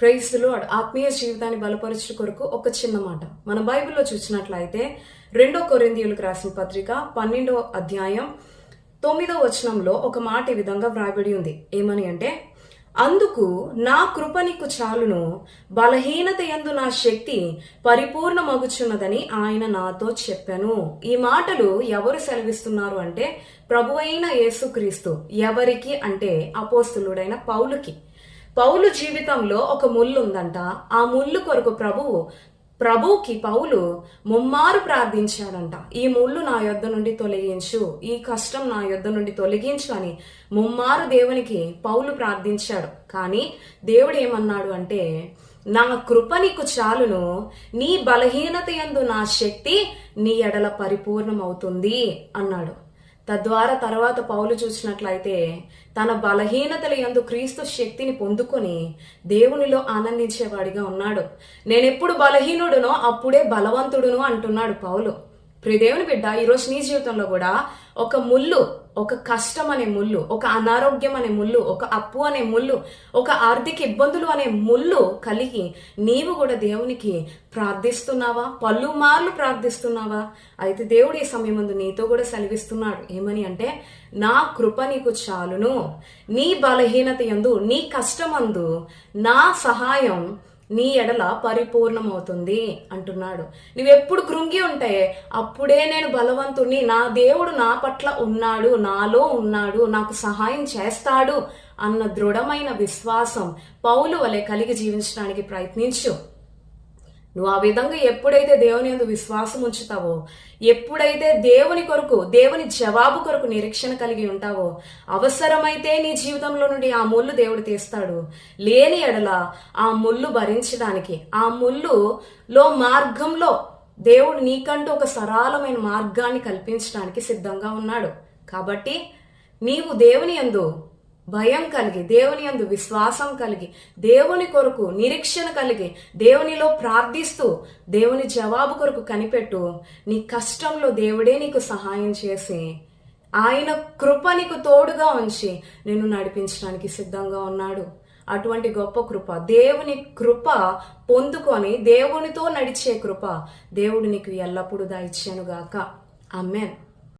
ప్రైస్లో ఆత్మీయ జీవితాన్ని బలపరచు కొరకు ఒక చిన్న మాట. మన బైబిల్లో చూసినట్లయితే రెండో కొరిందీయులకు రాసిన పత్రిక పన్నెండో అధ్యాయం తొమ్మిదో వచనంలో ఒక మాట ఈ విధంగా వ్రాయబడి ఉంది. ఏమని అంటే అందుకు నా కృప నీకు చాలును బలహీనత యందు నా శక్తి పరిపూర్ణమగుచున్నదని ఆయన నాతో చెప్పాను. ఈ మాటలు ఎవరు సెలవిస్తున్నారు అంటే ప్రభు అయిన యేసుక్రీస్తు. ఎవరికి అంటే అపోస్తులుడైన పౌలుకి. పౌలు జీవితంలో ఒక ముళ్ళు ఉందంట ఆ ముళ్ళు కొరకు ప్రభువు ప్రభువుకి పౌలు ముమ్మారు ప్రార్థించాడంట. ఈ ముళ్ళు నా యొద్ద నుండి తొలగించు ఈ కష్టం నా యొద్ద నుండి తొలగించు అని ముమ్మారు దేవునికి పౌలు ప్రార్థించాడు. కానీ దేవుడు ఏమన్నాడు అంటే నా కృప నీకు చాలును నీ బలహీనత యందు నా శక్తి నీ ఎడల పరిపూర్ణమవుతుంది అన్నాడు. తద్వారా తర్వాత పౌలు చూసినట్లయితే తన బలహీనతల యందు క్రీస్తు శక్తిని పొందుకొని దేవునిలో ఆనందించేవాడిగా ఉన్నాడు. నేనెప్పుడు బలహీనుడునో అప్పుడే బలవంతుడును అంటున్నాడు పౌలు. ప్రియదేవుని బిడ్డ ఈరోజు నీ జీవితంలో కూడా ఒక ముళ్ళు ఒక కష్టం అనే ముళ్ళు ఒక అనారోగ్యం అనే ముళ్ళు ఒక అప్పు అనే ముళ్ళు ఒక ఆర్థిక ఇబ్బందులు అనే ముళ్ళు కలిగి నీవు కూడా దేవునికి ప్రార్థిస్తున్నావా? పలుమార్లు ప్రార్థిస్తున్నావా? అయితే దేవుడు ఈ సమయం ముందు నీతో కూడా సెలవిస్తున్నాడు. ఏమని అంటే నా కృప నీకు చాలును. నీ బలహీనత యందు నీ కష్టమందు నా సహాయం నీ ఎడల పరిపూర్ణమవుతుంది అంటున్నాడు. నువ్వెప్పుడు కృంగి ఉంటే అప్పుడే నేను బలవంతుణ్ణి నా దేవుడు నా పట్ల ఉన్నాడు నాలో ఉన్నాడు నాకు సహాయం చేస్తాడు అన్న దృఢమైన విశ్వాసం పౌలు వలె కలిగి జీవించడానికి ప్రయత్నించు. నువ్వు ఆ విధంగా ఎప్పుడైతే దేవుని యందు విశ్వాసం ఉంచుతావో ఎప్పుడైతే దేవుని కొరకు దేవుని జవాబు కొరకు నిరీక్షణ కలిగి ఉంటావో అవసరమైతే నీ జీవితంలో నుండి ఆ ముళ్ళు దేవుడు తీస్తాడు. లేని ఎడల ఆ ముళ్ళు భరించడానికి ఆ ముళ్ళులో మార్గంలో దేవుడు నీకంటూ ఒక సరళమైన మార్గాన్ని కల్పించడానికి సిద్ధంగా ఉన్నాడు. కాబట్టి నీవు దేవుని యందు భయం కలిగి దేవుని యందు విశ్వాసం కలిగి దేవుని కొరకు నిరీక్షణ కలిగి దేవునిలో ప్రార్థిస్తూ దేవుని జవాబు కొరకు కనిపెట్టు. నీ కష్టంలో దేవుడే నీకు సహాయం చేసి ఆయన కృప నీకు తోడుగా ఉంచి నిన్ను నడిపించడానికి సిద్ధంగా ఉన్నాడు. అటువంటి గొప్ప కృప దేవుని కృప పొందుకొని దేవునితో నడిచే కృప దేవుడు నీకు ఎల్లప్పుడూ దాయిచ్చానుగాక అమ్మెన్